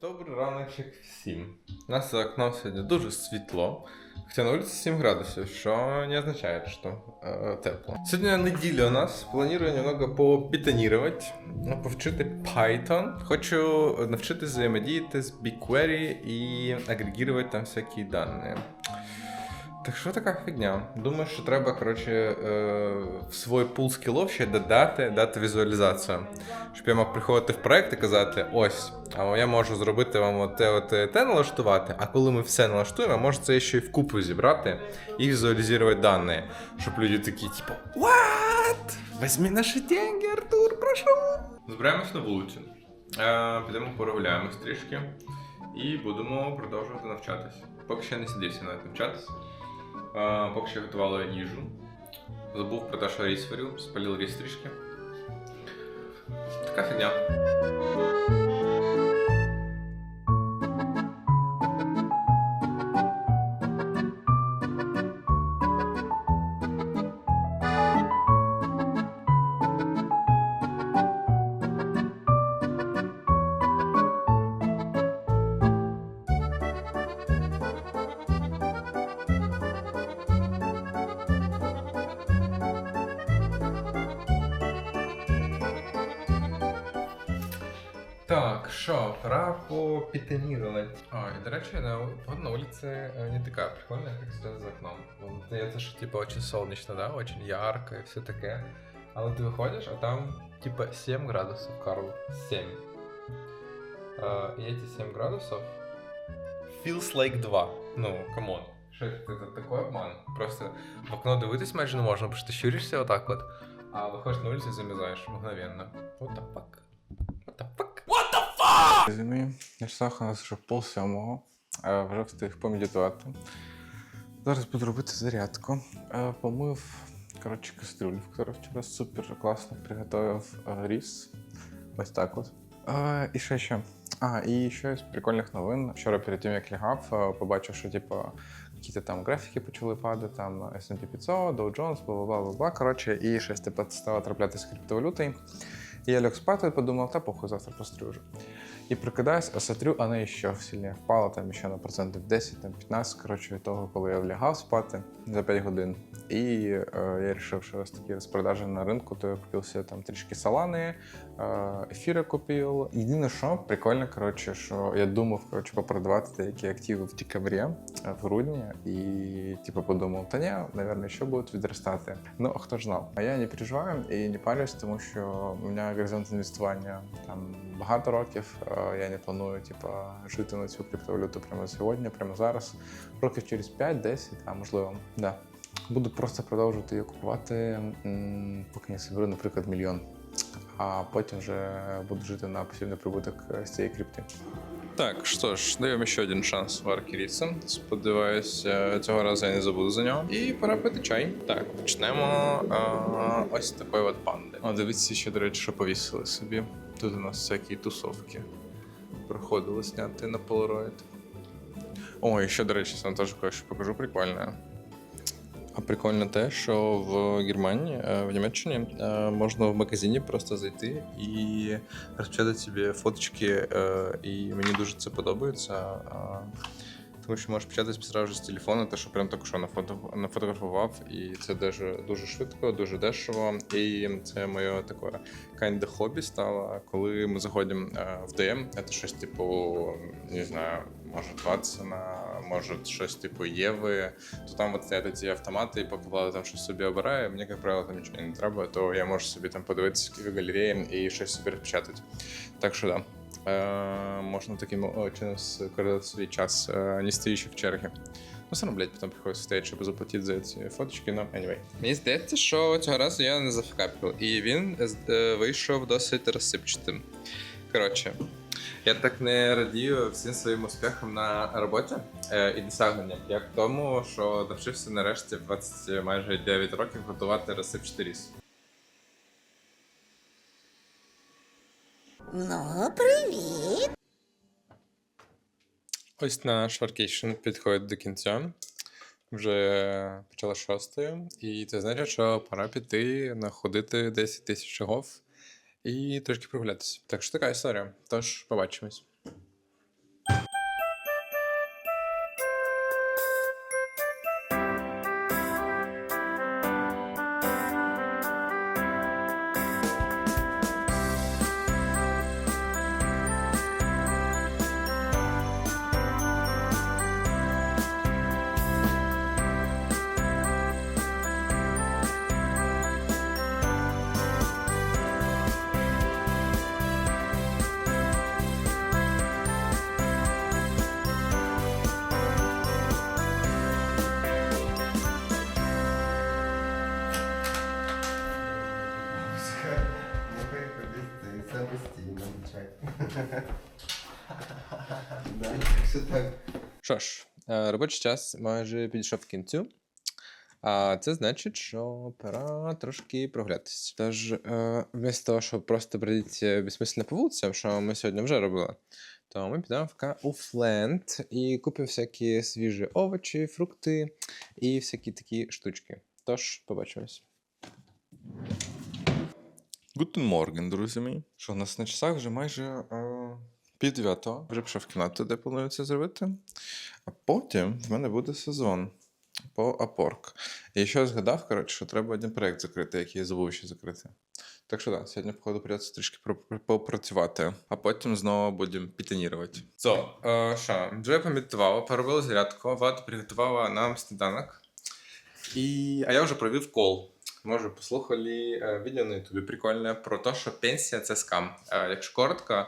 Добрий раночок всім. У нас за окном сьогодні дуже світло, хоча на вулиці 7 градусів, що не означає, що е, тепло. Сьогодні неділя у нас. Планую немного попітонірувати, ну, повчити Python. Хочу навчитися взаємодіяти з BigQuery і агрегувати там всякі дані. Так що така фігня? Думаю, що треба, коротше, е, в свій пул скілов ще додати, дати візуалізацію. Щоб я мог приходити в проект і казати: ось, а я можу зробити вам оте, оте, те налаштувати, а коли ми все налаштуємо, може це ще й вкупу зібрати і візуалізувати дані. Щоб люди такі, типу, What? Возьми наші деньги, Артур, прошу. Збираємось на вулицю. Е, підемо прогуляємось трішки і будемо продовжувати навчатись. Поки що не сидівся навіть навчатись. Е, поки що готувала їжу. Забув про те, що ріс варю, спалив ріс трішки. Така фігня. Так, що, пора попітонірувати. А, і до речі, на, вот на улице не такая прикольная, как сейчас за окном. Вон, Здається, що типа очень солнечно, да, очень ярко і все таке. Але ти виходиш, а там типа 7 градусов, Карл. 7. А, і эти 7 градусов feels like 2. Ну, камон. Що це, такий обман? Просто в окно дивитись майже не можна, потому що ти щуришся отак от, а виходиш на вулицю і замерзаєш мгновенно. What Зимі, на у нас вже пол сьомого, вже встиг помедитувати. Зараз буду робити зарядку. Е, Помив коротше, кастрюлю, в яку вчора супер класно приготував е, ріс. Ось так от. Е, І що ще? А, і ще з прикольних новин. Вчора перед тим, як лягав, побачив, що типу, якісь там графіки почали падати, там S&P 500, Dow Jones, бла бла бла бла. Коротше, і щось типу, стало траплятися з криптовалютою. І я ляг спати і подумав, та похуй, завтра пострю вже. І прокидаюсь, а смотрю, вона ще сильніше впала, там ще на процентів 10, там 15, коротше, від того, коли я влягав спати за 5 годин. І е, я вирішив, що ось такі розпродажі на ринку, то я купив себе там трішки салани, е, ефіри купив. Єдине, що прикольно, коротше, що я думав коротше, попродавати деякі активи в декабрі, е, в грудні, і типу подумав, та ні, мабуть, ще будуть відростати. Ну, а хто ж знав? А я не переживаю і не парюсь, тому що у мене горизонт інвестування там багато років. Е, Я не планую типу, жити на цю криптовалюту прямо сьогодні, прямо зараз. Років через 5-10, а можливо, да. Буду просто продовжувати її купувати, поки не соберу, наприклад, мільйон. А потім вже буду жити на пасивний прибуток з цієї крипти. Так, що ж, даємо ще один шанс варки ріса. Сподіваюся, цього разу я не забуду за нього. І пора пити чай. Так, почнемо а, ось такої от панди. О, дивіться, ще, до речі, що повісили собі. Тут у нас всякі тусовки. Проходили зняти на полароїд. О, і ще, до речі, сам теж кое-що покажу прикольне. А прикольно те, що в Германії, е, в Німеччині е, можна в магазині просто зайти і розпечатати собі фоточки, е, і мені дуже це подобається. Тому що можеш печатати сразу з телефону, те, що прям так нафото- нафотографував, і це дуже, дуже швидко, дуже дешево. І це моє таке kinda хобі стало, коли ми заходимо в DM, це щось типу, не знаю, може 20 на може щось типу Єви, то там от стоять ці автомати, і поки влада там щось собі обирає, мені, як правило, там нічого не треба, то я можу собі там подивитися в галереї і щось собі розпечатати. Так що да. Е, можна таким чином скоротати свій час, е, не стоїчи в черги. Ну, все одно, блядь, потім приходиться стояти, щоб заплатити за ці фоточки, ну, anyway. Мені здається, що цього разу я не зафакапив, і він е, вийшов досить розсипчатим. Коротше, я так не радію всім своїм успіхам на роботі е, і досягненням, як тому, що навчився нарешті в 20 майже 9 років готувати розсипчатий ріс. Ну, привіт. Ось наш варкейшн підходить до кінця. Вже почала шостою, і це значить, що пора піти находити 10 тисяч шагов і трошки прогулятися. Так що така історія. Тож побачимось. Все так. Що ж, е, робочий час майже підійшов к кінцю. А це значить, що пора трошки прогулятися. Тож, е, вместо того, щоб просто бродити безсмислено по вулицям, що ми сьогодні вже робили, то ми підемо в Кауфленд і купимо всякі свіжі овочі, фрукти і всякі такі штучки. Тож, побачимось. Гутен Морген, друзі мої. Що у нас на часах вже майже е, пів дев'ятого. Вже пішов в кімнату, де планую це зробити. А потім в мене буде сезон по Апорк. І ще згадав, коротше, що треба один проєкт закрити, який я забув ще закрити. Так що так, сьогодні, походу, придеться трішки попрацювати, а потім знову будемо пітонірувати. So, е, що, вже помітувала, поробила зарядку, Влада приготувала нам сніданок. І... А я вже провів кол. Може, послухали е, відео на Ютубі прикольне про те, що пенсія це скам. Е, якщо коротко,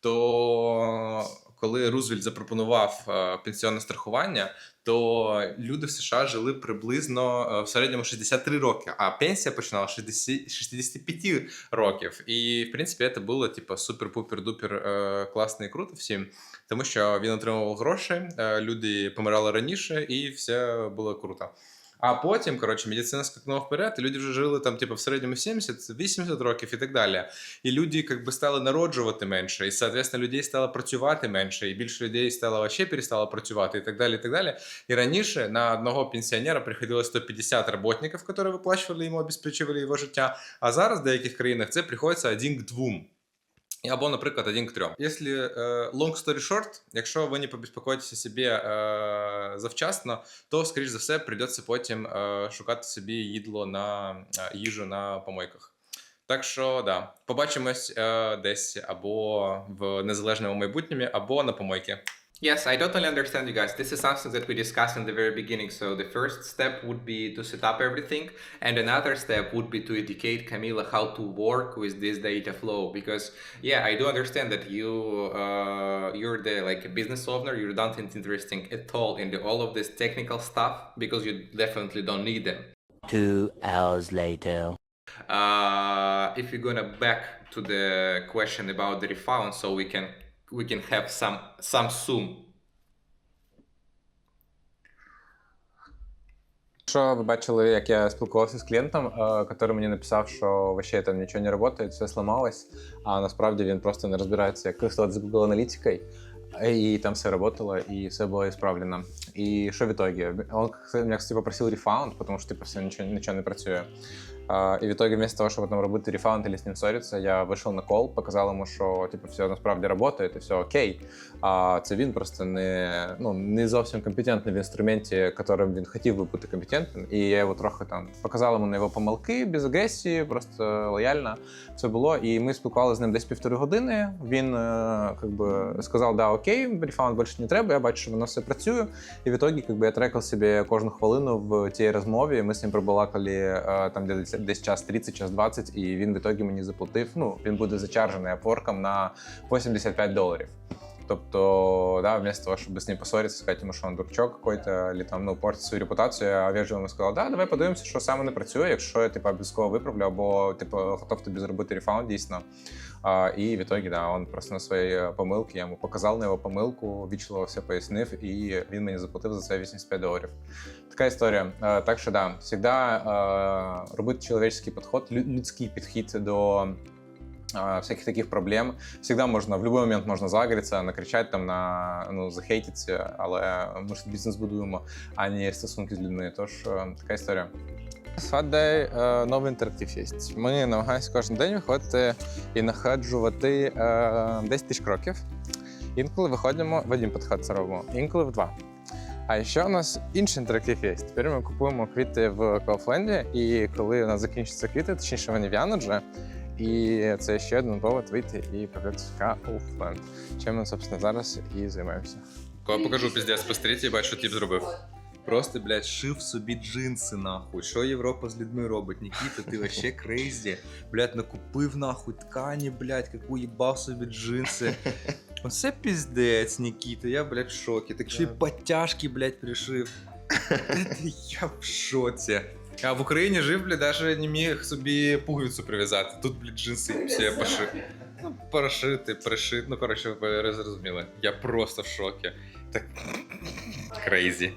то коли Рузвельт запропонував е, пенсіонне страхування, то люди в США жили приблизно е, в середньому 63 роки, а пенсія починала з 60 65 років. І в принципі це було типу супер-пупер-дупер е, класно і круто всім, тому що він отримував гроші, люди помирали раніше, і все було круто. А потім, коротше, медицина скакнула вперед, і люди вже жили там, типу, в середньому 70-80 років і так далі. І люди як би, стали народжувати менше, і, соответственно, людей стало працювати менше, і більше людей стало вообще перестало працювати, і так далі. І так далі. І раніше на одного пенсіонера приходило 150 работників, які виплачували йому, обезпечували його життя. А зараз в деяких країнах це приходиться один к двом. Або, наприклад, один к трьом. Якщо е, long story short, якщо ви не побезпокоїтеся собі е, завчасно, то, скоріш за все, прийдеться потім е, шукати собі їдло на е, їжу на помойках. Так що, да, побачимось е, десь або в незалежному майбутньому, або на помойці. Yes, I totally understand you guys. This is something that we discussed in the very beginning. So the first step would be to set up everything, and another step would be to educate Camila how to work with this data flow. Because yeah, I do understand that you uh, you're the like a business owner. You don't interesting at all in the, all of this technical stuff because you definitely don't need them. Two hours later. Uh, if you're gonna back to the question about the refund, so we can we can have some zoom Що ви бачили, як я спілкувався з клієнтом, е, який мені написав, що вообще там нічого не працює, все сломалось, а насправді він просто не розбирається, як користуватися Google аналітикою, і там все працювало, і все було ісправлено. І що в итоге? Он меня, кстати, рефаунд, потому что типа все ничего, ничего не працює. І в итоге, вместо того, щоб там робити рефаунд или з ним ссоритися, я вийшов на кол, показав йому, що типу, все насправді працює, і все окей. А це він просто не, ну, не зовсім компетентний в інструменті, яким він хотів би бути компетентним. І я його трохи там показав йому на його помилки без агресії, просто лояльно все було. І ми спілкувалися з ним десь півтори години. Він е, как би, сказав, да, окей, рефаунд більше не треба, я бачу, що воно все працює. І в итоге, как бы, я трекав собі кожну хвилину в тій розмові. Ми з ним пробалакали е, там десь, десь час 30, час 20, і він в ітогі мені заплатив. Ну, він буде зачаржений апворком на 85 доларів. Тобто, да, вместо того, чтобы с ним поссориться, сказать ему, що він дурчок какой-то, или там, ну, портить свою репутацію, я вежливо йому сказав, да, давай подивимося, що саме не працює, якщо я типу, обов'язково виправлю, або типу, готов тобі зробити рефаунд дійсно. І в итоге, да, он просто на свої помилки, я йому показав на його помилку, вічливо все пояснив, і він мені заплатив за це 85 доларів. Така історія. Е, Так що да, завжди е, робити чоловічний підход, людський підхід до а, всяких таких проблем. Всегда можно, в любой момент можно загоріться, накричати там на ну, захейтиться, але ми ж бізнес будуємо, а не стосунки з людьми. Тож е, така історія. Сьогодні е, новий інтерактив є. Ми намагаємося кожен день виходити і находжувати е, 10 тисяч кроків. Інколи виходимо в один підход це робимо, інколи в два. А ще у нас інший інтерактив є. Тепер ми купуємо квіти в Кауфленді, і коли у нас закінчаться квіти, точніше вони в'януть вже, і це ще один повод вийти і подивитися Кауфленд. Чим ми, собственно, зараз і займаємося. Коли покажу піздець, посмотрите, бачу, що тип зробив. Просто, блядь, шив собі джинси, нахуй. Що Європа з людьми робить? Нікіта, ти вообще крейзі. Блядь, накупив нахуй ткані, блядь, яку їбав собі джинси. Оце піздець, Нікіта, я, блядь, в шокі. Так ще й подтяжки, блядь, пришив. Это я в шоці. А в Україні жив, блядь, даже не міг собі пуговицю прив'язати. Тут, блядь, джинси все пошив. Ну, прошити, пришити. Ну, коротше, ви зрозуміли. Я просто в шокі. Так крейзі.